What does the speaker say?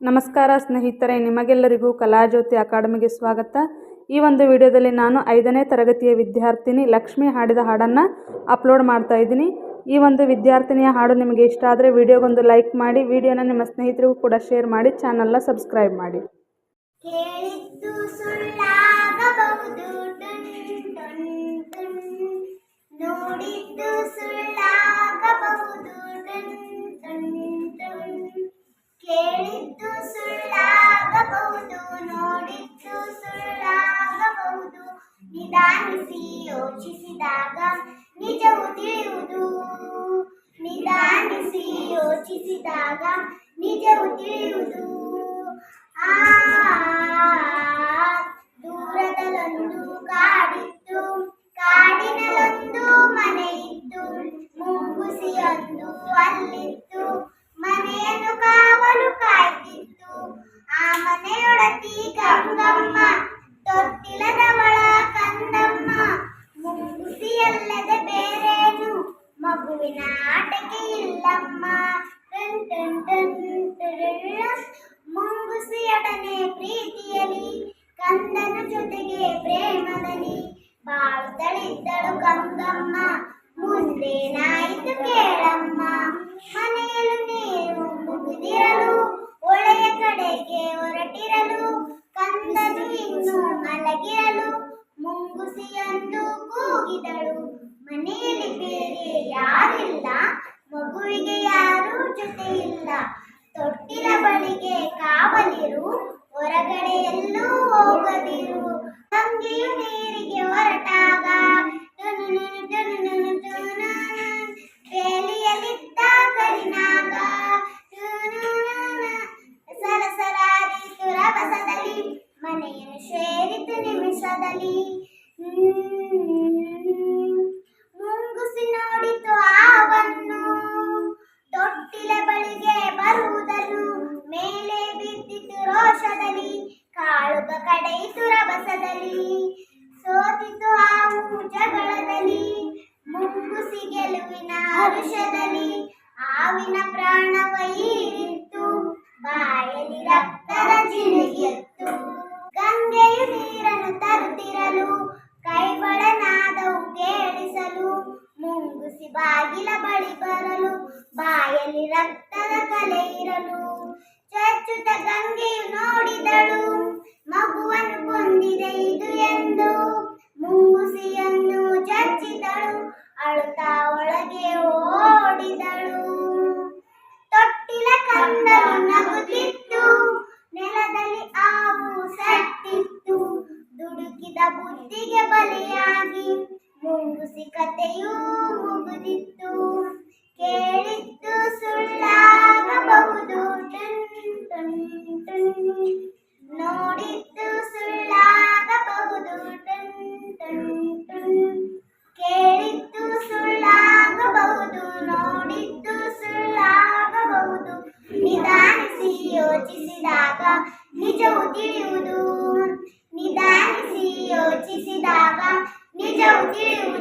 ನಮಸ್ಕಾರ ಸ್ನೇಹಿತರೆ, ನಿಮಗೆಲ್ಲರಿಗೂ ಕಲಾಜ್ಯೋತಿ ಅಕಾಡೆಮಿಗೆ ಸ್ವಾಗತ. ಈ ಒಂದು ವಿಡಿಯೋದಲ್ಲಿ ನಾನು ಐದನೇ ತರಗತಿಯ ವಿದ್ಯಾರ್ಥಿನಿ ಲಕ್ಷ್ಮಿ ಹಾಡಿದ ಹಾಡನ್ನು ಅಪ್ಲೋಡ್ ಮಾಡ್ತಾ ಇದ್ದೀನಿ. ಈ ಒಂದು ವಿದ್ಯಾರ್ಥಿನಿಯ ಹಾಡು ನಿಮಗೆ ಇಷ್ಟ ಆದರೆ ವಿಡಿಯೋಗೊಂದು ಲೈಕ್ ಮಾಡಿ, ವಿಡಿಯೋನ ನಿಮ್ಮ ಸ್ನೇಹಿತರಿಗೂ ಕೂಡ ಶೇರ್ ಮಾಡಿ, ಚಾನಲ್ನ ಸಬ್ಸ್ಕ್ರೈಬ್ ಮಾಡಿ. ನೋಡಿದ್ದು ಯೋಚಿಸಿದಾಗ ನಿಜವು ತಿಳಿಯುವುದು. ನಿಧಾನಿಸಿ ಯೋಚಿಸಿದಾಗ ನಿಜವು ತಿಳಿಯುವುದು. ಆ, ದೂರದಲ್ಲೊಂದು ಕಾಡಿತ್ತು. ಕಾಡಿನಲ್ಲೊಂದು ಮನೆ ಇತ್ತು ಮುಂಗುಸಿಯೊಂದು ಅಲ್ಲಿತ್ತು. ಮಗುವಿನ ಆಟಕ್ಕೆ ಇಲ್ಲಮ್ಮ ಟನ್ ಟನ್ ಟನ್ ಟರರರ. ಮುಂಗುಸಿಯೊಡನೆ ಪ್ರೀತಿಯಲಿ ಕಂದನ ಜೊತೆಗೆ ಪ್ರೇಮದಲ್ಲಿ ಬಾಳುತ್ತಳಿದ್ದಳು ಗಂಗಮ್ಮ ಮುಂದೇನಾಯಿತು ಯಾರಿಲ್ಲ, ಮಗುವಿಗೆ ಯಾರೂ ಜೊತೆ ಇಲ್ಲ ತೊಟ್ಟಿಲ ಬಳಿಗೆ ಕಾವಲಿರು ಹೊರಗಡೆ ಎಲ್ಲೂ ಹೋಗದಿರು. ತಂಗಿಯು ನೀರಿಗೆ ಹೊರಟಾಗ. ಬೇಲಿಯಲ್ಲಿದ್ದ ಕರಿನಾಗ. ಸರಸರಾದಿ ತುರಬಸದಲ್ಲಿ ಮನೆಯನ್ನು ಸೇರಿತು ನಿಮಿಷದಲ್ಲಿ. ನೀರಿನ ಔಷಧನಿ ಆವಿನ ಪ್ರಾಣವಯಿತ್ತು ಬಾಯಲ್ಲಿ ರಕ್ತದ ಚಿಣುಗಿತ್ತು ಗಂಗೆಯು ನೀರನ್ನು ತರುತ್ತಿರಲು ಕೈಗಳ ನಾದವು ಕೇಳಿಸಲು, ಮುಂಗುಸಿ ಬಾಗಿಲ ಬಳಿ ಬರಲು, ಬಾಯಲ್ಲಿ ರಕ್ತದ ಕಲೆ ಇರಲು. ಚಚ್ಚುತ್ತ ಗಂಗೆಯು ನೋಡಿದಳು ಮಗುವ ಯೋಚಿಸಿದಾಗ ನಿಜವು ತಿಳಿಯುವುದು ನಿಧಾನಿಸಿ ಯೋಚಿಸಿದಾಗ ನಿಜವು ತಿಳಿಯುವುದು